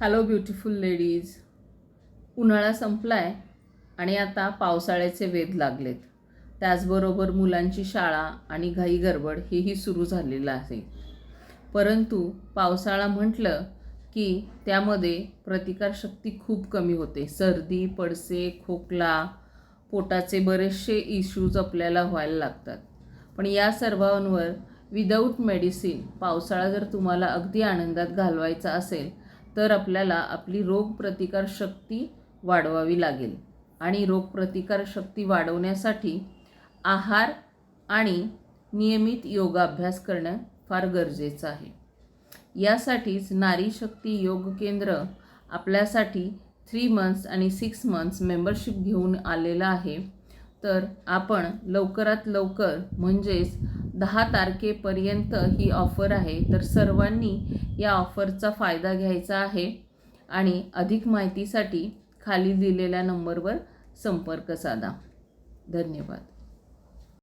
Hello beautiful ladies उन्हाळा संपला आहे आणि आता पावसाळ्याचे वेध लागलेत. त्याचबरोबर मुलांची शाळा आणि घाई गडबड हेही सुरू झालेलं आहे. परंतु पावसाळा म्हटलं की त्यामध्ये प्रतिकारशक्ती खूप कमी होते. सर्दी पडसे खोकला पोटाचे बरेचसे इश्यूज आपल्याला व्हायला लागतात. पण या सर्वांवर विदाऊट मेडिसिन पावसाळा जर तुम्हाला अगदी आनंदात घालवायचा असेल तर आपल्याला आपली रोगप्रतिकारशक्ती वाढवावी लागेल. आणि रोगप्रतिकारशक्ती वाढवण्यासाठी आहार आणि नियमित योगाभ्यास करणं फार गरजेचं आहे. यासाठीच नारी शक्ती योग केंद्र आपल्यासाठी थ्री मंथ्स आणि सिक्स मंथ्स मेंबरशिप घेऊन आलेलं आहे. तर आपण लवकरात लवकर म्हणजेच दहा तारखेपर्यंत ही ऑफर आहे. तर सर्वांनी या ऑफरचा फायदा घ्यायचा आहे आणि अधिक माहितीसाठी खाली दिलेल्या नंबरवर संपर्क साधा. धन्यवाद.